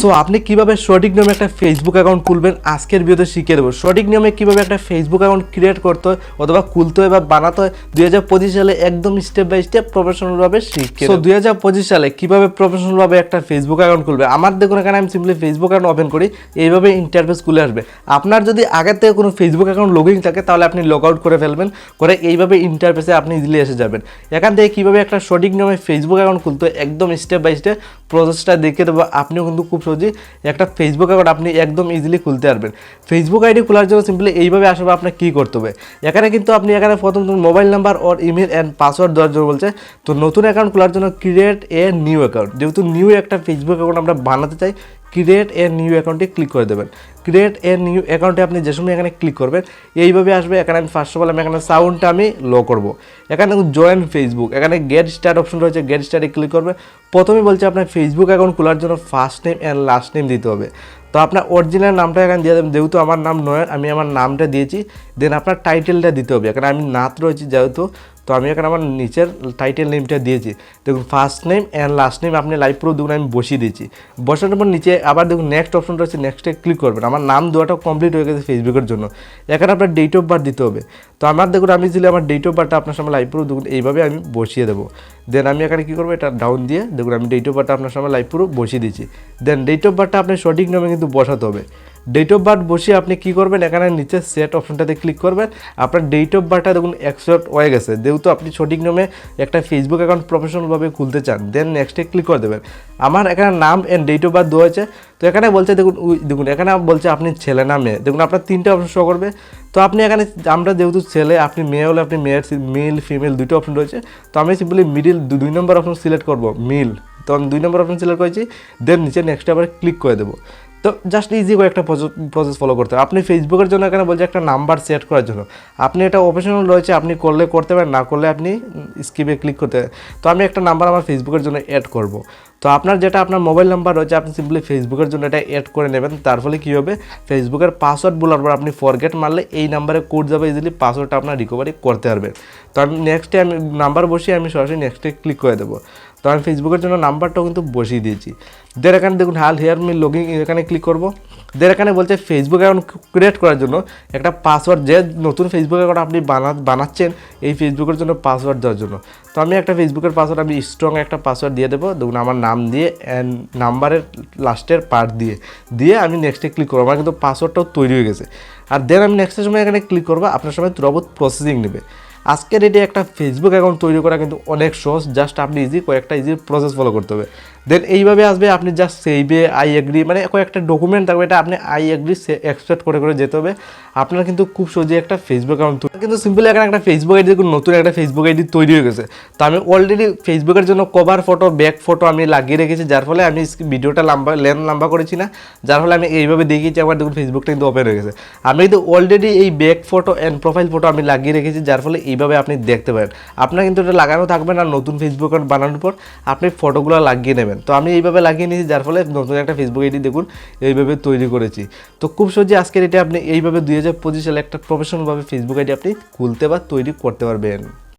So আপনি কীভাবে সঠিক নিয়মে একটা ফেসবুক অ্যাকাউন্ট খুলবেন? আজকের ভিডিওতে শিখে দেবো। সঠিক নিয়মে কীভাবে একটা ফেসবুক অ্যাকাউন্ট ক্রিয়েট করতে হয় অথবা খুলতে হয় বা বানাতে হয় দুই হাজার পঁচিশ সালে একদম স্টেপ বাই স্টেপ প্রফেশনালভাবে শিখিয়ে সো দুই হাজার পঁচিশ সালে কীভাবে প্রফেশনালভাবে একটা ফেসবুক অ্যাকাউন্ট খুলবে? আমার দেখুন এখানে আমি সিম্পলি ফেসবুক অ্যাকাউন্ট ওপেন করি এইভাবে ইন্টারফেস খুলে আসবে। আপনার যদি আগের থেকে কোনো ফেসবুক অ্যাকাউন্ট লগইন থাকে তাহলে আপনি লগ আউট করে ফেলবেন করে এইভাবে ইন্টারফেসে আপনি ইজিলি এসে যাবেন। এখান থেকে কীভাবে একটা সঠিক নিয়মে ফেসবুক অ্যাকাউন্ট খুলতে হয় একদম স্টেপ বাই স্টেপ প্রসেসটা দেখে দেবো। আপনিও কিন্তু খুব সহজেই একটা ফেসবুক অ্যাকাউন্ট আপনি একদম ইজিলি খুলতে পারবেন। ফেসবুক আইডি খোলার জন্য সিম্পলি এইভাবে আসবে আপনার কী করতে হবে। এখানে কিন্তু আপনি এখানে প্রথম mobile number or email and password দেওয়ার জন্য বলছে। তো নতুন অ্যাকাউন্ট খোলার জন্য ক্রিয়েট এ নিউ অ্যাকাউন্ট যেহেতু নিউ একটা ফেসবুক অ্যাকাউন্ট আমরা বানাতে চাই ক্রিয়েট এ নিউ অ্যাকাউন্টে ক্লিক করে দেবেন। ক্রিয়েট এ নিউ অ্যাকাউন্টে আপনি যে সময় এখানে ক্লিক করবেন, এইভাবে আসবে। এখানে আমি ফার্স্ট অফ অল আমি এখানে সাউন্ডটা আমি লো করব। এখানে জয়েন ফেসবুক এখানে গেট স্টার্ট অপশন রয়েছে। গেট স্টার্টে ক্লিক করবে। প্রথমে বলছে আপনার ফেসবুক অ্যাকাউন্ট খোলার জন্য first name and last name দিতে হবে। তো আপনার অরিজিনাল নামটা এখানে দিয়ে দেবেন। যেহেতু আমার নাম নয়ন, আমি আমার নামটা দিয়েছি। দেন আপনার টাইটেলটা দিতে হবে। এখানে আমি নাথ রয়েছি যেহেতু। তো আমি এখানে আমার নিচের টাইটেল নেমটা দিয়েছি। দেখুন first name and last name আপনি লাইভ প্রো দেখুন আমি বসিয়ে দিয়েছি। বসানোর পর নিচে আবার দেখুন নেক্সট অপশনটা হচ্ছে নেক্সটে ক্লিক করবেন। আমার নাম দেওয়াটা কমপ্লিট হয়ে গেছে ফেসবুকের জন্য। এখানে আপনার ডেট অফ বার্থ দিতে হবে। তো আমার দেখুন, আমি দিলে আমার ডেট অফ বার্থটা আপনার সামনে লাইভ প্রো দেখুন এইভাবে আমি বসিয়ে দেবো। দেন আমি এখানে কী করব, এটা ডাউন দিয়ে, দেখুন আমি ডেট অফ বার্থটা আপনার সামনে লাইভ প্রুফ বসিয়ে দিচ্ছি দেন ডেট অফ বার্থটা আপনি সঠিক নামে কিন্তু বসাতে হবে। ডেট অফ বার্থ বসিয়ে আপনি কী করবেন, এখানে নিচে সেট অপশনটাতে ক্লিক করবেন। আপনার ডেট অফ বার্থটা দেখুন অ্যাকসেপ্ট হয়ে গেছে। যেহেতু আপনি সঠিক নামে একটা ফেসবুক অ্যাকাউন্ট প্রফেশনালভাবে খুলতে চান দেন নেক্সটে ক্লিক করে দেবেন। আমার এখানে নাম অ্যান্ড ডেট অফ বার্থ দেওয়া হয়েছে। তো এখানে বলছে, দেখুন দেখুন, এখানে বলছে আপনি ছেলে না মেয়ে। দেখুন, আপনার তিনটে অপশন শো করবে। তো আপনি এখানে আমরা যেহেতু ছেলে, আপনি মেয়ে হলে আপনি মেয়ের মেল ফিমেল দুটো অপশন রয়েছে। তো আমি সিম্পলি মিডিল দুই নম্বর অপশন সিলেক্ট করব মিল তো আমি দুই নম্বর অপশন সিলেক্ট করেছি দেন নিচে নেক্সট আবার ক্লিক করে দেবো। তো জাস্ট ইজি করে একটা প্রসেস ফলো করতে হবে। আপনি ফেসবুকের জন্য এখানে বলছে একটা নাম্বার সেট করার জন্য। আপনি এটা অপশনাল রয়েছে, আপনি করলে করতে পারেন, না করলে আপনি স্কিপে ক্লিক করতে তো আমি একটা নাম্বার আমার ফেসবুকের জন্য অ্যাড করব। তো আপনার যেটা আপনার মোবাইল নাম্বার রয়েছে, আপনি সিম্পলি ফেসবুকের জন্য এটা অ্যাড করে নেবেন। তার ফলে কী হবে? ফেসবুকের পাসওয়ার্ড বলার পর আপনি ফরগেট মারলে এই নাম্বারে কোড যাবে ইজিলি পাসওয়ার্ডটা আপনার রিকভারি করতে পারবেন তো আমি নেক্সটে আমি নাম্বার বসিয়ে আমি সরাসরি নেক্সটে ক্লিক করে দেবো। তো আমি ফেসবুকের জন্য নাম্বারটাও কিন্তু বসিয়ে দিয়েছি। দের এখানে দেখুন হাল হেয়ার মি লগিং এখানে ক্লিক করব। দের এখানে বলছে ফেসবুক অ্যাকাউন্ট ক্রিয়েট করার জন্য একটা পাসওয়ার্ড যে নতুন ফেসবুক অ্যাকাউন্ট আপনি বানা বানাচ্ছেন, এই ফেসবুকের জন্য পাসওয়ার্ড দেওয়ার জন্য। তো আমি একটা ফেসবুকের পাসওয়ার্ড আমি স্ট্রং একটা পাসওয়ার্ড দিয়ে দেবো। দেখুন, আমার নাম দিয়ে অ্যান্ড নাম্বারের লাস্টের পার্ট দিয়ে। দিয়ে আমি নেক্সটে ক্লিক করব। আমার কিন্তু পাসওয়ার্ডটাও তৈরি হয়ে গেছে। আর দেন আমি নেক্সটের সময় এখানে ক্লিক করব, আপনার সময় তুরাবত প্রসেসিং নেবে। আজকের ডেটে একটা ফেসবুক অ্যাকাউন্ট তৈরি করা কিন্তু অনেক সহজ। জাস্ট আপনি ইজি কয়েকটা ইজি প্রসেস ফলো করতে হবে। দেন এইভাবে আসবে, আপনি জাস্ট সেইভে আই এগ্রি মানে কয়েকটা ডকুমেন্ট থাকবে, এটা আপনি আই এগ্রি এক্সপেক্ট করে করে যেতে হবে। আপনার কিন্তু খুব সহজে একটা ফেসবুক অ্যাকাউন্ট কিন্তু সিম্পলি এখানে একটা ফেসবুক আইডি নতুন একটা ফেসবুক আইডি তৈরি হয়ে গেছে। তো আমি অলরেডি ফেসবুকের জন্য কভার ফটো ব্যাক ফটো আমি লাগিয়ে রেখেছি, যার ফলে আমি ভিডিওটা লম্বা লেন লম্বা করেছি না। যার ফলে আমি এইভাবে দেখিয়েছি আমার দেখুন ফেসবুকটা কিন্তু ওপেন হয়ে গেছে। আমি কিন্তু অলরেডি এই back photo and profile photo আমি লাগিয়ে রেখেছি, যার ফলে এইভাবে আপনি দেখতে পারেন। আপনার কিন্তু এটা লাগানো থাকবে না নতুন ফেসবুক বানানোর পর। আপনি ফটোগুলো লাগিয়ে নেবেন তো আমি এইভাবে লাগিয়ে নিয়েছি, যার ফলে নতুন একটা ফেসবুক আইডি দেখুন, এইভাবে তৈরি করেছি। তো খুব সহজে আজকের এটা আপনি এইভাবে দুই হাজার পঁচিশ সালে একটা প্রফেশনালভাবে ফেসবুক আইডি আপনি খুলতে বা তৈরি করতে পারবেন।